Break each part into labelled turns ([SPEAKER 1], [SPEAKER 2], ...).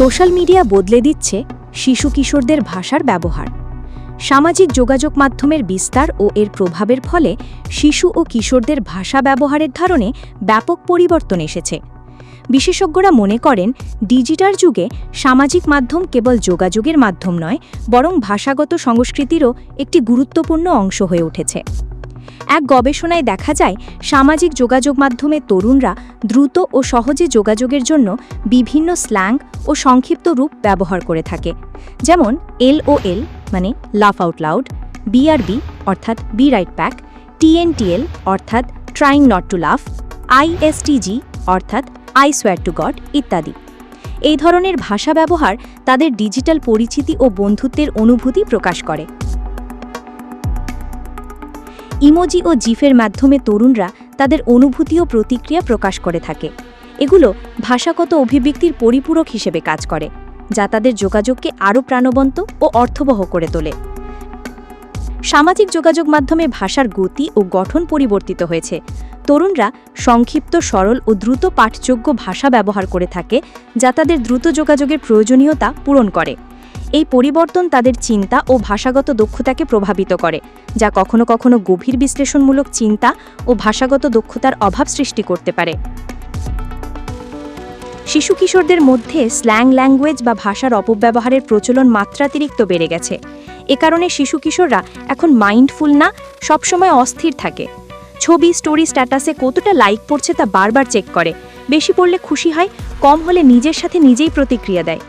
[SPEAKER 1] Social media বদলে দিচ্ছে শিশু কিশোরদের ভাষার ব্যবহার। সামাজিক যোগাযোগ মাধ্যমের বিস্তার ও এর প্রভাবের ফলে শিশু ও কিশোরদের ভাষা ব্যবহারের ধারণে ব্যাপক পরিবর্তন এসেছে। বিশেষজ্ঞরা মনে করেন, ডিজিটাল যুগে সামাজিক মাধ্যম কেবল যোগাযোগের মাধ্যম নয়, বরং ভাষাগত সংস্কৃতিরও একটি গুরুত্বপূর্ণ অংশ হয়ে উঠেছে। এক গবেষণায় দেখা যায়, সামাজিক যোগাযোগ মাধ্যমে তরুণরা দ্রুত ও সহজে যোগাযোগের জন্য বিভিন্ন স্ল্যাং ও সংক্ষিপ্ত রূপ ব্যবহার করে থাকে। যেমন এল ও এল মানে লাফ আউট লাউড, বিআরবি অর্থাৎ বি রাইট প্যাক, টিএনটিএল অর্থাৎ ট্রাইং নট টু লাফ, আইএসটিজি অর্থাৎ আই সোয়ার টু গড ইত্যাদি। এই ধরনের ভাষা ব্যবহার তাদের ডিজিটাল পরিচিতি ও বন্ধুত্বের অনুভূতি প্রকাশ করে। ইমোজি ও জিফের মাধ্যমে তরুণরা তাদের অনুভূতি ও প্রতিক্রিয়া প্রকাশ করে থাকে। এগুলো ভাষাগত অভিব্যক্তির পরিপূরক হিসেবে কাজ করে, যা তাদের যোগাযোগকে আরও প্রাণবন্ত ও অর্থবহ করে তোলে। সামাজিক যোগাযোগ মাধ্যমে ভাষার গতি ও গঠন পরিবর্তিত হয়েছে। তরুণরা সংক্ষিপ্ত, সরল ও দ্রুত পাঠযোগ্য ভাষা ব্যবহার করে থাকে, যা তাদের দ্রুত যোগাযোগের প্রয়োজনীয়তা পূরণ করে। এই পরিবর্তন তাদের চিন্তা ও ভাষাগত দক্ষতাকে প্রভাবিত করে, যা কখনো কখনো গভীর বিশ্লেষণমূলক চিন্তা ও ভাষাগত দক্ষতার অভাব সৃষ্টি করতে পারে। শিশু কিশোরদের মধ্যে স্ল্যাং ল্যাঙ্গুয়েজ বা ভাষার অপব্যবহারের প্রচলন মাত্রাতিরিক্ত বেড়ে গেছে। এ কারণে শিশু কিশোররা এখন মাইন্ডফুল না, সবসময় অস্থির থাকে। ছবি, স্টোরি, স্ট্যাটাসে কতটা লাইক পড়ছে তা বারবার চেক করে। বেশি পড়লে খুশি হয়, কম হলে নিজের সাথে নিজেই প্রতিক্রিয়া দেয়।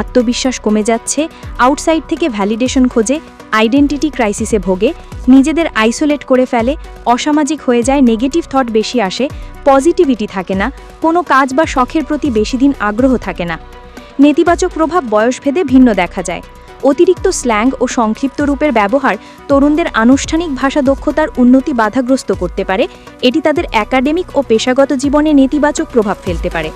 [SPEAKER 1] আত্মবিশ্বাস কমে যাচ্ছে, আউটসাইড থেকে ভ্যালিডেশন খোঁজে, আইডেন্টিটি ক্রাইসিসে ভোগে, নিজেদের আইসোলেট করে ফেলে, অসামাজিক হয়ে যায়, নেগেটিভ থট বেশি আসে, পজিটিভিটি থাকে না, কোনো কাজ বা শখের প্রতি বেশি দিন আগ্রহ থাকে না। নেতিবাচক প্রভাব বয়সভেদে ভিন্ন দেখা যায়। অতিরিক্ত স্ল্যাং ও সংক্ষিপ্ত রূপের ব্যবহার তরুণদের আনুষ্ঠানিক ভাষা দক্ষতার উন্নতি বাধাগ্রস্ত করতে পারে, এটি তাদের একাডেমিক ও পেশাগত জীবনে নেতিবাচক প্রভাব ফেলতে পারে।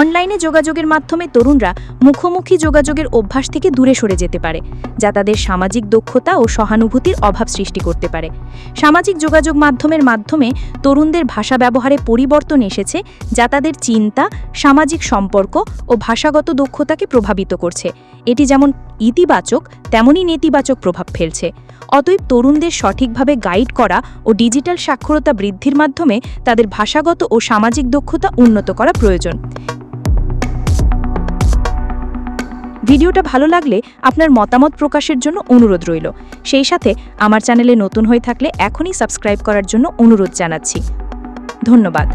[SPEAKER 1] অনলাইনে যোগাযোগের মাধ্যমে তরুণরা মুখোমুখি যোগাযোগের অভ্যাস থেকে দূরে সরে যেতে পারে, যা তাদের সামাজিক দক্ষতা ও সহানুভূতির অভাব সৃষ্টি করতে পারে। সামাজিক যোগাযোগ মাধ্যমের মাধ্যমে তরুণদের ভাষা ব্যবহারে পরিবর্তন এসেছে, যা তাদের চিন্তা, সামাজিক সম্পর্ক ও ভাষাগত দক্ষতাকে প্রভাবিত করছে। এটি যেমন ইতিবাচক, তেমনই নেতিবাচক প্রভাব ফেলছে। অতএব তরুণদের সঠিকভাবে গাইড করা ও ডিজিটাল সাক্ষরতা বৃদ্ধির মাধ্যমে তাদের ভাষাগত ও সামাজিক দক্ষতা উন্নত করা প্রয়োজন। ভিডিওটা ভালো লাগলে আপনার মতামত প্রকাশের জন্য অনুরোধ রইল। সেই সাথে আমার চ্যানেলে নতুন হয়ে থাকলে এখনই সাবস্ক্রাইব করার জন্য অনুরোধ জানাচ্ছি। ধন্যবাদ।